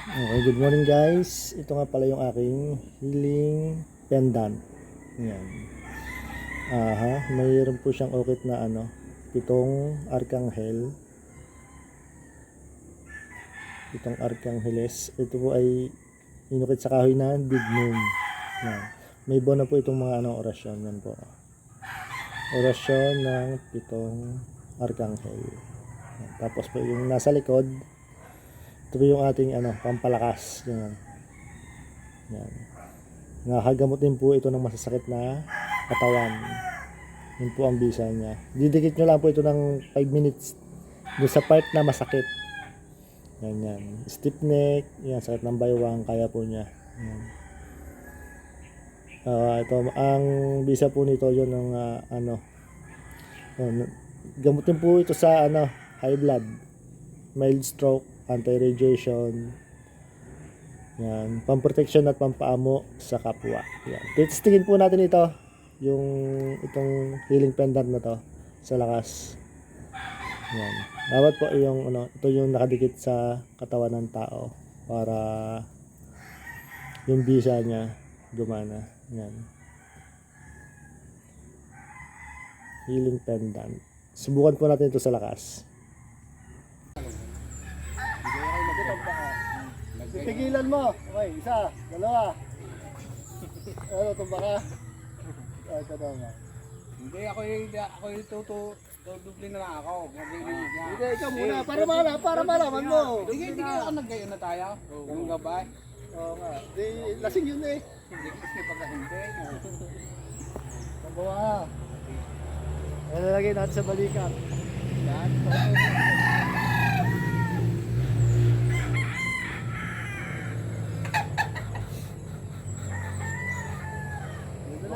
Okay, good morning guys. Ito nga pala yung aking healing pendant. Yan. Aha, mayroon po siyang okit na ano, pitong arkanghel. Pitong arkangheles. Ito po ay inukit sa kahoy na dignum. Yan. May buwan na po itong mga ano, orasyon. Yan po. Orasyon ng pitong arkanghel. Yan. Tapos po yung nasa likod, ito yung ating ano, pampalakas. Yan. Yan. Nakagamot din po ito ng masasakit na katawan. Yun po ang bisa niya. Didikit nyo lang po ito ng 5 minutes doon sa part na masakit. Yan yan. Stiff neck, yan, sakit ng baywang, kaya po niya. Yan. Ah, ito, ang bisa po nito yun ng ah, ano, ano, gamutin po ito sa ano, high blood, mild stroke, anti-radiation, yan, pamprotection at pampaamo sa kapwa. Yan. Testingin po natin ito, yung itong healing pendant na to sa lakas. Yan. Dapat po yung ano, ito yung nakadikit sa katawan ng tao para yung bisa niya gumana. Yan. Healing pendant. Subukan po natin ito sa lakas. Pigilan mo. Okay, isa, dalawa. Ano, tumba ka? Ay, ito naman. Hindi, ako yung, ako yung tutu, tutublin na lang ako. Maglilinis niya. Hindi, ikaw muna. Para mala, para malaman mo. Hindi, hindi kaya ako naggayon na tayo. Ka ba? Oo nga. Di, lasing yun eh. Hindi kasi pagka hindi. Tambawa ka. Ano lagay natin sa balikat? Yan.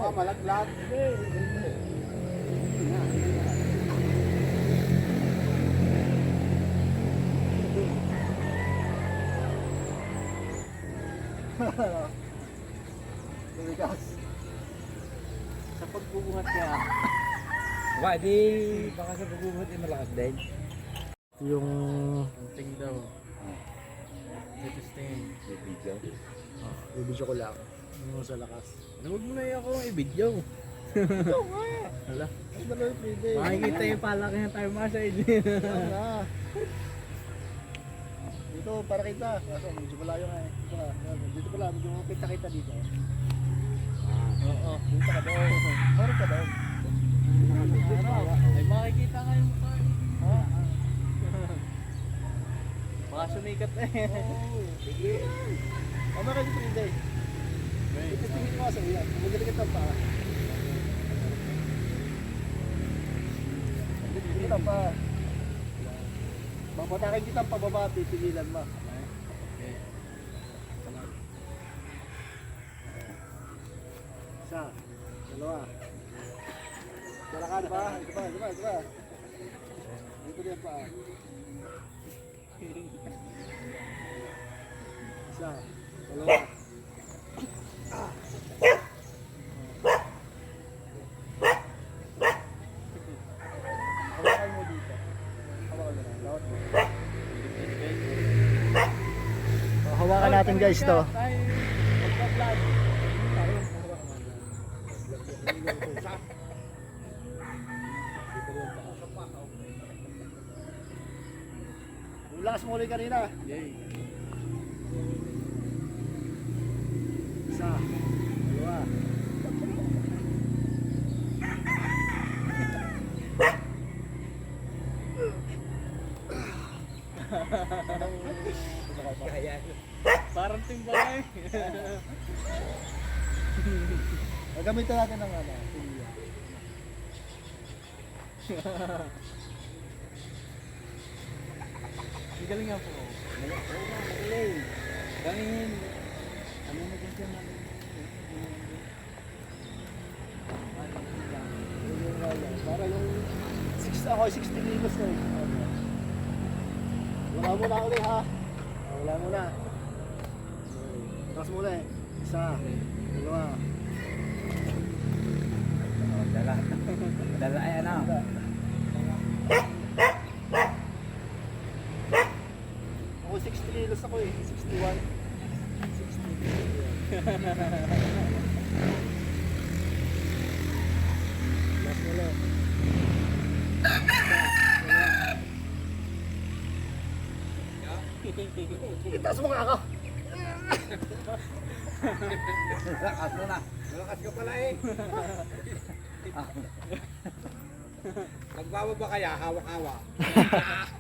Baka malaglag. Balikas. Sa pagbubungat niya. Ba, di baka sa pagbubungat ay malakas din. Yung Kunting daw. Latest thing. ibidyo ko lang. Yung sa lakas. Huwag mo na ako i-video. Ito nga. Hala. Ay, dalawa yung free day. Makikita yung palaki ng tayo mga side. Oo nga. Dito, para kita. Kaso, medyo malayo nga eh. Dito ka. Dito pala, medyo kita-kita dito. Oo, dito ka doon. Meron ka doon. Ay makikita nga yung mukha. Ha? Baka sumikat na eh. Oo. Sige. O, meron yung free day. Titingin mo sa iya. Magaling ka pa. Kita pa. Babatakin kita pababa, pipigilan mo. Isa, dalawa. Dalakan pa, ito pa, ito pa, ito pa. Dito din pa. Isa, dalawa. Hawakan mo dito. Hawakan mo lang. Lawat mo. Oh, Hawakan natin guys to. Lakas mo ulit kanina. Yay. Isa, dalawa. Parang timbang eh. Natin ng ano. Ang galing nga po. Magaling. Galing. Para yung 6 ako 60 kilos na eh. Wala muna ulit ha. Wala muna. Tapos muna eh. Isa, dalawa. Dala. Dala ay ano? Ako 60 kilos ako eh. 61. 60. Mas wala. Itaas mo nga ako. Malakas mo na. Malakas ka pala eh. Magbababa kaya, hawak-hawak.